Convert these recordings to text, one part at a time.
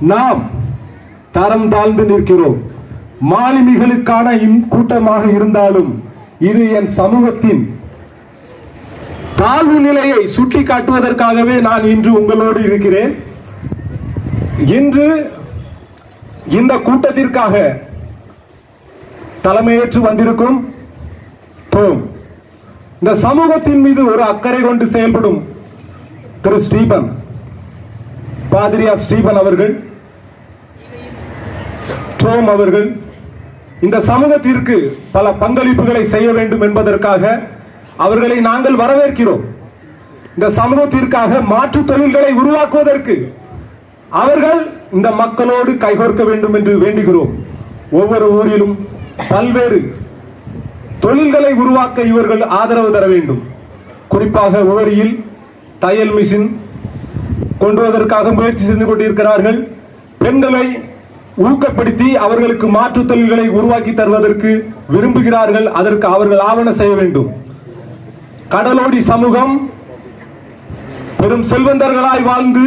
நாம் தரம் தாழ்ந்து நிற்கிறோம். மாலுமிகளுக்கான கூட்டமாக இருந்தாலும் இது என் சமூகத்தின் தாழ்வு நிலையை சுட்டி காட்டுவதற்காகவே நான் இன்று உங்களோடு இருக்கிறேன். இன்று இந்த கூட்டத்திற்காக தலைமையேற்று வந்திருக்கும் தோம். இந்த சமூகத்தின் மீது ஒரு அக்கறை கொண்டு செயல்படும் திரு ஸ்டீபன் பாதிரியா ஸ்டீபன் அவர்கள். சோம் அவர்கள் இந்த சமூகத்திற்கு பல பங்களிப்புகளை செய்ய வேண்டும் என்பதற்காக அவர்களை நாங்கள் வரவேற்கிறோம். இந்த சமூகத்திற்காக மாற்று தொழில்களை உருவாக்குவதற்கு அவர்கள் இந்த மக்களோடு கைகோர்க்க வேண்டும் என்று வேண்டுகிறோம். ஒவ்வொரு ஊரிலும் பல்வேறு தொழில்களை உருவாக்க இவர்கள் ஆதரவு தர வேண்டும். குறிப்பாக உவரியில் தையல் மிஷின் கொண்டுவதற்காக முயற்சி செய்து கொண்டிருக்கிறார்கள். பெண்களை ஊக்கப்படுத்தி அவர்களுக்கு மாற்று தொழில்களை உருவாக்கி தருவதற்கு விரும்புகிறார்கள் அதற்கு அவர்கள் ஆவண செய்ய வேண்டும். கடலோடி சமூகம் பெரும் செல்வந்தர்களாய் வாழ்ந்து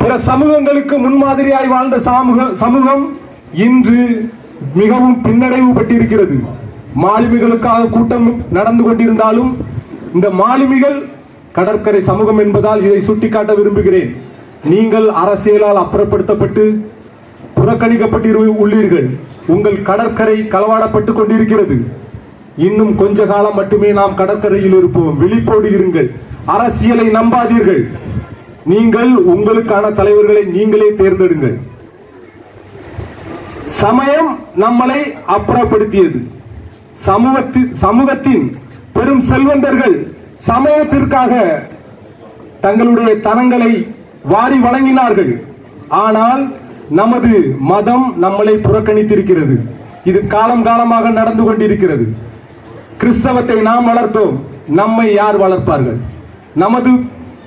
பிற சமூகங்களுக்கு முன்மாதிரியாய் வாழ்ந்த சமூக சமூகம் இன்று மிகவும் பின்னடைவு பட்டிருக்கிறது மாலுமிகளுக்காக கூட்டம் நடந்து கொண்டிருந்தாலும் இந்த மாலுமிகள் கடற்கரை சமூகம் என்பதால் இதை சுட்டிக்காட்ட விரும்புகிறேன். நீங்கள் அரசியலால் அப்புறப்படுத்தப்பட்டு புறக்கணிக்கப்பட்டு உள்ளீர்கள். உங்கள் கடற்கரை களவாடப்பட்டு கொண்டிருக்கிறது. இன்னும் கொஞ்ச காலம் மட்டுமே நாம் கடற்கரையில் இருப்போம். விழிப்போடு இருங்கள். அரசியலை நம்பாதீர்கள். நீங்கள் உங்களுக்கான தலைவர்களை நீங்களே தேர்ந்தெடுங்கள். சமயம் நம்மளை அப்புறப்படுத்தியது. சமூகத்தி சமூகத்தின் பெரும் செல்வந்தர்கள் சமயத்திற்காக தங்களுடைய தனங்களை வாரி வழங்கினார்கள். ஆனால் நமது மதம் நம்மளை புறக்கணித்திருக்கிறது. இது காலம் காலமாக நடந்து கொண்டிருக்கிறது. கிறிஸ்தவத்தை நாம் வளர்த்தோம். நம்மை யார் வளர்ப்பார்கள்? நமது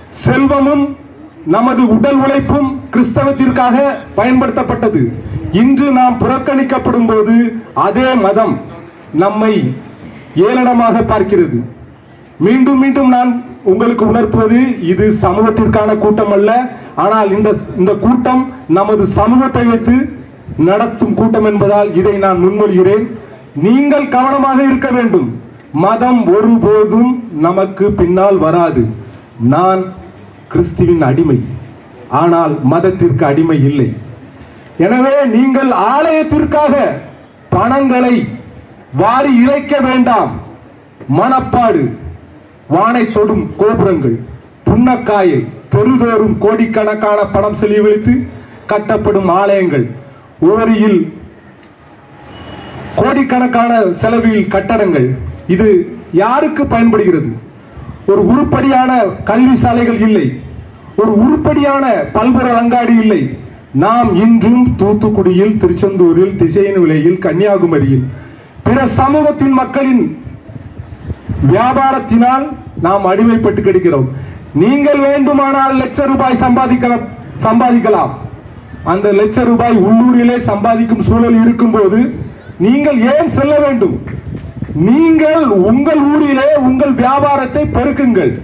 செல்வமும் நமது உடல் உழைப்பும் கிறிஸ்தவத்திற்காக பயன்படுத்தப்பட்டது. இன்று நாம் புறக்கணிக்கப்படும் போது அதே மதம் நம்மை ஏளனமாக பார்க்கிறது. மீண்டும் மீண்டும் நான் உங்களுக்கு உணர்த்துவது இது சமூகத்திற்கான கூட்டம் அல்ல ஆனால் இந்த இந்த கூட்டம் நமது சமூகத்தை வைத்து நடத்தும் கூட்டம் என்பதால் இதை நான் முன்மொழிகிறேன். நீங்கள் கவனமாக இருக்க வேண்டும். மதம் ஒருபோதும் நமக்கு பின்னால் வராது. நான் கிறிஸ்துவின் அடிமை. ஆனால் மதத்திற்கு அடிமை இல்லை. எனவே நீங்கள் ஆலயத்திற்காக பணங்களை வாரி இறைக்க வேண்டாம். மனப்பாடு. வானை தொடும் கோபுரங்கள் புன்னக்காயில் தெருதோறும் கோடிக்கணக்கான பணம் செலவழித்து கட்டப்படும் ஆலயங்கள். ஓரியில் கோடிக்கணக்கான செலவில் கட்டடங்கள். இது யாருக்கு பயன்படுகிறது? ஒரு உருப்படியான கல்வி சாலைகள் இல்லை. ஒரு உருப்படியான பல்புற அலங்காடி இல்லை. நாம் இன்றும் தூத்துக்குடியில் திருச்செந்தூரில் திசையின் விலையில் கன்னியாகுமரியில் பிற சமூகத்தின் மக்களின் வியாபாரத்தினால் நாம் அடிமைப்பட்டு கிடைக்கிறோம். நீங்கள் வேண்டுமானால் லட்ச ரூபாய் சம்பாதிக்கலாம் சம்பாதிக்கலாம். அந்த லட்ச ரூபாய் உள்ளூரிலே சம்பாதிக்கும் சூழல் இருக்கும்போது நீங்கள் ஏன் செல்ல வேண்டும்? நீங்கள் உங்கள் ஊரிலே உங்கள் வியாபாரத்தை பெருக்குங்கள்.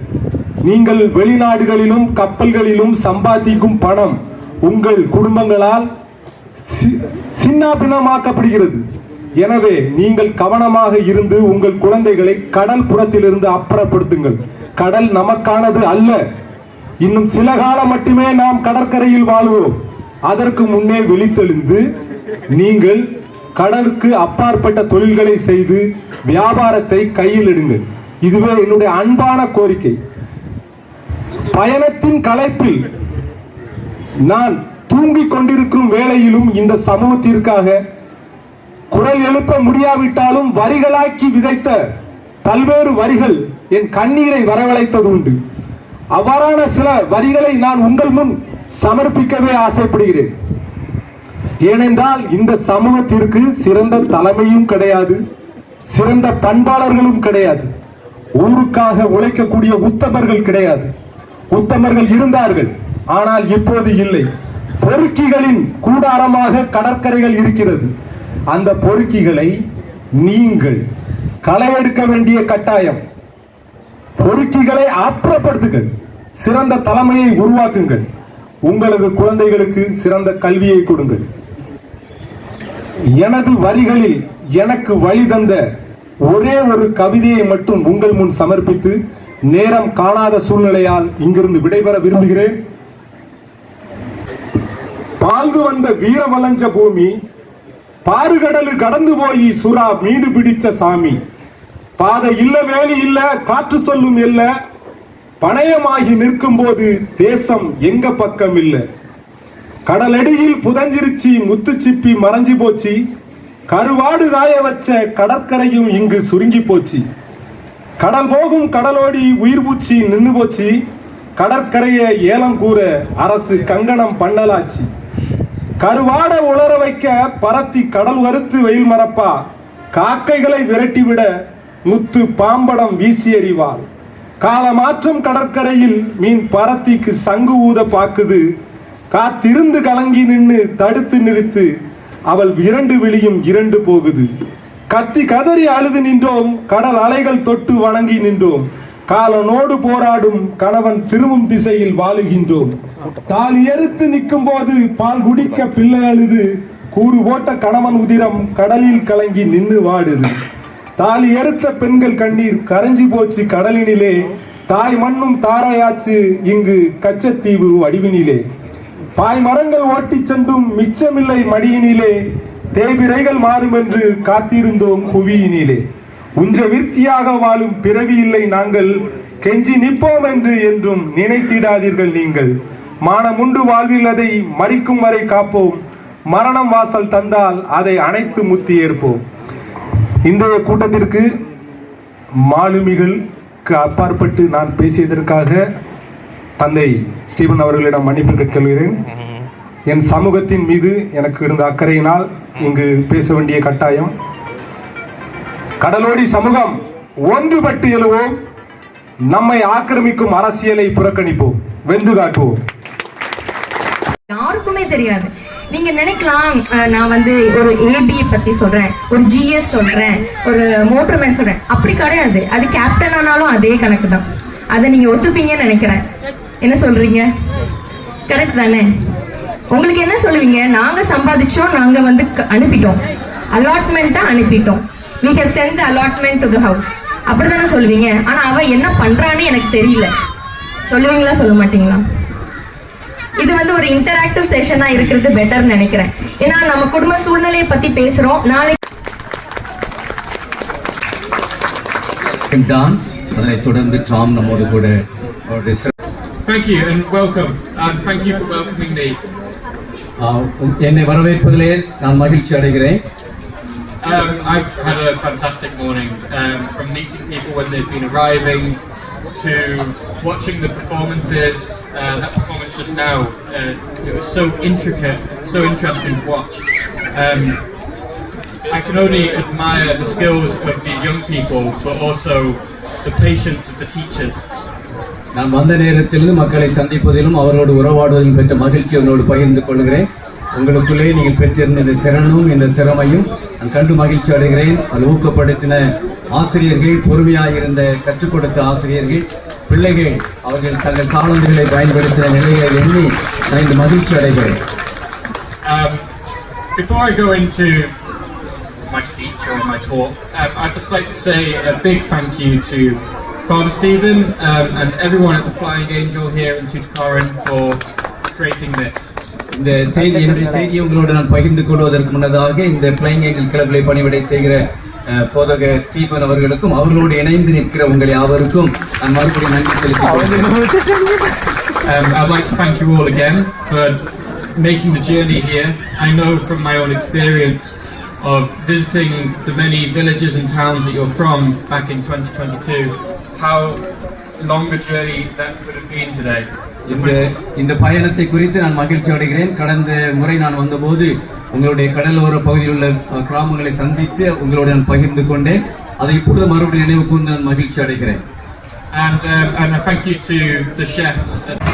நீங்கள் வெளிநாடுகளிலும் கப்பல்களிலும் சம்பாதிக்கும் பணம் உங்கள் குடும்பங்களால் சி- பின்னமாக்கப்படுகிறது எனவே நீங்கள் கவனமாக இருந்து உங்கள் குழந்தைகளை கடல் புறத்திலிருந்து அப்புறப்படுத்துங்கள். கடல் நமக்கானது அல்ல. இன்னும் சில காலம் மட்டுமே நாம் கடற்கரையில் வாழ்வோம். அதற்கு முன்னே விழித்தெழுந்து நீங்கள் கடலுக்கு அப்பாற்பட்ட தொழில்களை செய்து வியாபாரத்தை கையில் எடுங்கள். இதுவே என்னுடைய அன்பான கோரிக்கை. பயணத்தின் களைப்பில் நான் தூங்கிக் கொண்டிருக்கும் வேளையிலும் இந்த சமூகத்திற்காக குரல் எழுப்ப முடியாவிட்டாலும் வரிகளாக்கி விதைத்த பல்வேறு வரிகள் என் கண்ணீரை வரவழைத்தது உண்டு. அவ்வாறான சில வரிகளை நான் உங்கள் முன் சமர்ப்பிக்கவே ஆசைப்படுகிறேன். ஏனென்றால் இந்த சமூகத்திற்கு சிறந்த தலைமையும் கிடையாது சிறந்த பண்பாளர்களும் கிடையாது ஊருக்காக உழைக்கக்கூடிய உத்தமர்கள் கிடையாது. உத்தமர்கள் இருந்தார்கள் ஆனால் இப்போது இல்லை. பொறுக்கிகளின் கூடாரமாக கடற்கரைகள் இருக்கிறது. அந்த பொறுக்கிகளை நீங்கள் களை எடுக்க வேண்டிய கட்டாயம். பொறுக்கிகளை அப்புறப்படுத்துங்கள் சிறந்த தலைமையை உருவாக்குங்கள். உங்களது குழந்தைகளுக்கு சிறந்த கல்வியை கொடுங்கள். எனது வரிகளில் எனக்கு வழி தந்த ஒரே ஒரு கவிதையை மட்டும் உங்கள் முன் சமர்ப்பித்து நேரம் காணாத சூழ்நிலையால் இங்கிருந்து விடைபெற விரும்புகிறேன். பால்கு வந்த வீரவலஞ்ச பூமி பாறுகடலு கடந்து போய் சுறா மீது பிடிச்ச சாமி. பாதை இல்ல வேலி இல்ல காற்று சொல்லும் இல்ல. பணயமாகி நிற்கும் போது தேசம் எங்க பக்கம் இல்ல. கடலடியில் புதஞ்சிருச்சி முத்து சிப்பி மறைஞ்சு போச்சு. கருவாடு காய வச்ச கடற்கரையும் இங்கு சுருங்கி போச்சு. கடல் போகும் கடலோடி உயிர் பூச்சி நின்று போச்சு. கடற்கரையை ஏலம் கூற அரசு கங்கணம் பண்ணலாச்சு. கருவாட உலர வைக்க பரத்தி கடல் வறுத்து வெயில் மறப்பா. காக்கைகளை விரட்டிவிட முத்து பாம்படம் வீசி எறிவாள். காலமாற்றம் கடற்கரையில் மீன் பரத்திக்கு சங்கு ஊத பாக்குது. காத்திருந்து கலங்கி நின்று தடுத்து நிறுத்து அவள் இரண்டு விழியும் இரண்டு போகுது. கத்தி கதறி அழுது நின்றோம் கடல் அலைகள் தொட்டு வணங்கி நின்றோம். காலனோடு போராடும் கணவன் திரும்பும் திசையில் வாழுகின்றோம். தாலி எருத்து நிற்கும் போது பால் குடிக்க பிள்ளை அழுது கூறு போட்ட கணவன் உதிரம் கடலில் கலங்கி நின்று வாடுது. தாலி எருத்த பெண்கள் கண்ணீர் கரைஞ்சி போச்சு கடலினிலே தாய் மண்ணும் தாரையாச்சு இங்கு கச்சத்தீவு வடிவினிலே. பாய் மரங்கள் ஓட்டிச் சென்றும் மிச்சமில்லை மடியினிலே தேய்பிரைகள் மாறும் என்று காத்திருந்தோம் புவியினிலே உஞ்ச விருத்தியாக வாழும் பிறவி இல்லை நாங்கள். கெஞ்சி நிற்போம் என்று என்றும் நினைத்திடாதீர்கள் நீங்கள். மானமுண்டு வாழ்வில் அதை மறிக்கும் வரை காப்போம். மரணம் வாசல் தந்தால் அதை அனைத்து முத்தி ஏற்போம். இன்றைய கூட்டத்திற்கு மாலுமிகளுக்கு அப்பாற்பட்டு நான் பேசியதற்காக தந்தை ஸ்டீபன் அவர்களிடம் மன்னிப்பு கேட்கிறேன் என் சமூகத்தின் மீது எனக்கு இருந்த அக்கறையினால் இங்கு பேச வேண்டிய கட்டாயம். கடலோடி சமூகம் ஒன்றுபட்டு எழுவோம். நம்மை ஆக்கிரமிக்கும் அரசியலை புறக்கணிப்போம். வெந்து காட்டுவோம். யாருக்குமே தெரியாது. நீங்க நினைக்கலாம் அஹ், நான் வந்து ஒரு ஏபி பத்தி சொல்றேன் ஒரு ஜிஎஸ் சொல்றேன் ஒரு மோட்டர்மேன் சொல்றேன். அப்படி கிடையாது. அது கேப்டன் ஆனாலும் அதே கணக்கு தான். அதை நீங்க ஒத்துப்பீங்கன்னு நினைக்கிறேன். என்ன சொல்றீங்க? கரெக்ட் தானே. உங்களுக்கு என்ன சொல்லுவீங்க? நாங்க சம்பாதிச்சோம் நாங்க வந்து க- அனுப்பிட்டோம். அலாட்மெண்ட்டா அனுப்பிட்டோம். We have sent the allotment to the house. அப்படிதானே சொல்லுவீங்க. ஆனா அவ என்ன பண்றான்னு எனக்கு தெரியல. சொல்லுவீங்களா சொல்ல மாட்டீங்களா? இது வந்து ஒரு இன்டராக்டிவ் செஷனா இருக்கிறது பெட்டர்னு நினைக்கிறேன். ஏன்னா நம்ம குடும்ப சூழ்நிலையை பத்தி பேசுறோம். நாளைக்கு டான்ஸ் அதனைத் தொடர்ந்து டாம் நம்மோடு கூட Thank you and welcome, and thank you for welcoming me. என்னை வரவேற்பதிலே நான் மகிழ்ச்சி அடைகிறேன். Um, I've had a fantastic morning um, from meeting people when they've been arriving to watching the performances. Uh, that performance just now, uh, it was so intricate, so interesting to watch. Um, I can only admire the skills of these young people, but also the patience of the teachers. நான் வந்த நேரத்திலிருந்து மக்களை சந்திப்பதிலும் அவரோடு உறவாடுவதிலும் பெற்ற மகிழ்ச்சி அவரோடு பகிர்ந்து கொள்கிறேன் உங்களுக்குள்ளே நீங்கள் பெற்றிருந்த இந்த திறனும் இந்த திறமையும் நான் கண்டு மகிழ்ச்சி அடைகிறேன் அது ஊக்கப்படுத்தின ஆசிரியர்கள் பொறுமையாக இருந்த கற்றுக் கொடுத்த ஆசிரியர்கள் பிள்ளைகள் அவர்கள் தங்கள் தாளந்துகளை பயன்படுத்தின நிலையை எண்ணி நான் இந்த மகிழ்ச்சி அடைகிறேன் before I go into my speech or my talk, um, I'd just like to say a big thank you to Father Stephen um, and everyone at the Flying Angel here in Tutankhamun for creating this. இந்த செய்தி என்னுடைய செய்தியை உங்களோடு நான் பகிர்ந்து கொள்வதற்கு முன்னதாக இந்த ஃப்ளைங் ஏஞ்சல் கிளப்பிலே பணிவிடை செய்கிற அஹ், போதக ஸ்டீஃபன் அவர்களுக்கும் அவர்களோடு இணைந்து நிற்கிற உங்கள் யாவருக்கும் நான் மறுபடியும் நன்றி செலுத்திக் கொள்கிறேன் Um, I'd like to thank you all again for making the journey here. I know from my own experience of visiting the many villages and towns that you're from back in 2022, how long a journey that could have been today. இந்த இந்த பயணத்தை குறித்து நான் மகிழ்ச்சி அடைகிறேன். கடந்த முறை நான் வந்தபோது உங்களுடைய கடலோர பகுதியில் உள்ள கிராமங்களை சந்தித்து உங்களுடைய நான் பகிர்ந்து கொண்டேன். அதை இப்பொழுது மறுபடியும் நினைவு கூர்ந்து நான் மகிழ்ச்சி அடைகிறேன். And, um, and a thank you to the chefs.